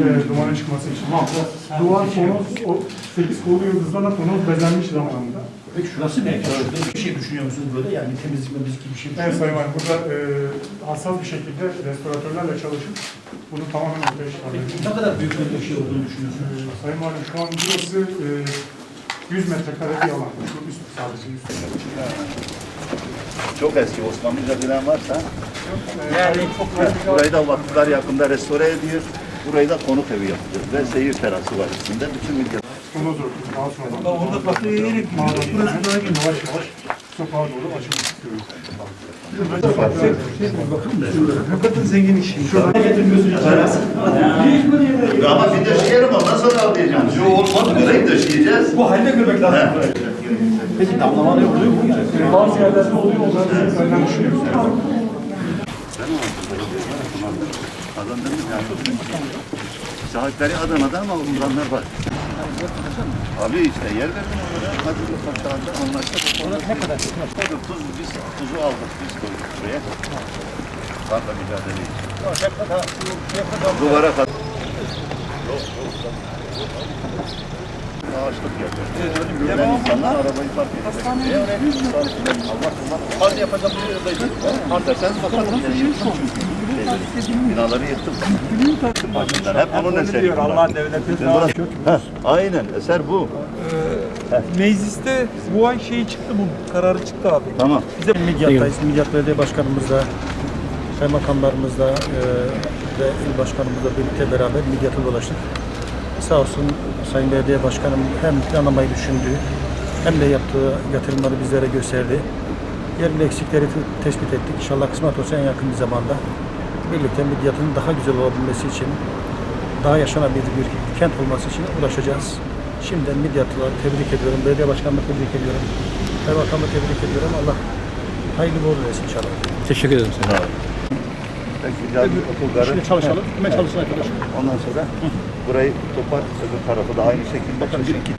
e, dumanın çıkması için. Duvar konu, o 8 kolu yıldızlarla konu bezenmiş zamanında. Peki şurası ne? Bir şey düşünüyor musunuz böyle? Yani temizlik memizlik gibi bir şey Evet Sayın Valim, burada e, hassas bir şekilde restoratörlerle çalışıp bunu tamamen ortaya çıkardık. Ne kadar büyük bir şey olduğunu düşünüyorsunuz? E, Sayın Valim şu an burası e, 100 metrekare bir alan. Şu üst sadece üst. Çok eski Osmanlıca bilen varsa yani burayı da vakıflar yakında restore ediyor. Burayı da konuk evi yapacağız ve seyir terası var içinde. Bütün millet Tonoz örtüsü daha sonradan. Orada baktığı yere Burası daha yavaş yavaş sokağa doğru açılmak istiyoruz. Hakikaten zengin iş. Şurada ama bir döşeyelim ondan sonra alacağım. Yo olmadı burayı döşeyeceğiz. Bu halde görmek lazım. Peki damlama ne oluyor mu? Bazı yerlerde oluyor, onları düşünüyoruz. Kazandınız yani. Sahipleri Adana'da ama umranlar var. Abi işte yer verdim onlara. Hadi sahada anlaştık. Ona ne kadar? Tuz, biz tuzu aldık biz koyduk buraya. Karla mücadele için. Duvara kadar. Ağaçlık yapıyor. Gören insanlar arabayı park ediyor. Allah Allah. Hadi yapacağım bir yerde değil. Hadi derseniz bakalım. Binaları yıktım. Başından hep onun eseri. Allah devleti Heh, aynen eser bu. Mecliste bu ay şeyi çıktı bu kararı çıktı abi. Tamam. Bize Midyat'tayız. Midyat Belediye Başkanımızla, kaymakamlarımızla e, ve il başkanımızla birlikte beraber Midyat'a dolaştık. Sağ olsun Sayın Belediye Başkanım hem planlamayı düşündü hem de yaptığı yatırımları bizlere gösterdi. Yerli eksikleri te- tespit ettik. İnşallah kısmet olsa en yakın bir zamanda birlikte Midyat'ın daha güzel olabilmesi için, daha yaşanabilir bir kent olması için uğraşacağız. Şimdiden Midyatlıları tebrik ediyorum. Belediye Başkanı'nı tebrik ediyorum. Kaymakamı tebrik ediyorum. Allah hayırlı uğurlu etsin inşallah. Teşekkür ederim sana. Şimdi çalışalım. Kime çalışsın arkadaşlar? Ondan sonra burayı topar öbür tarafı da aynı şekilde. Çünkü iki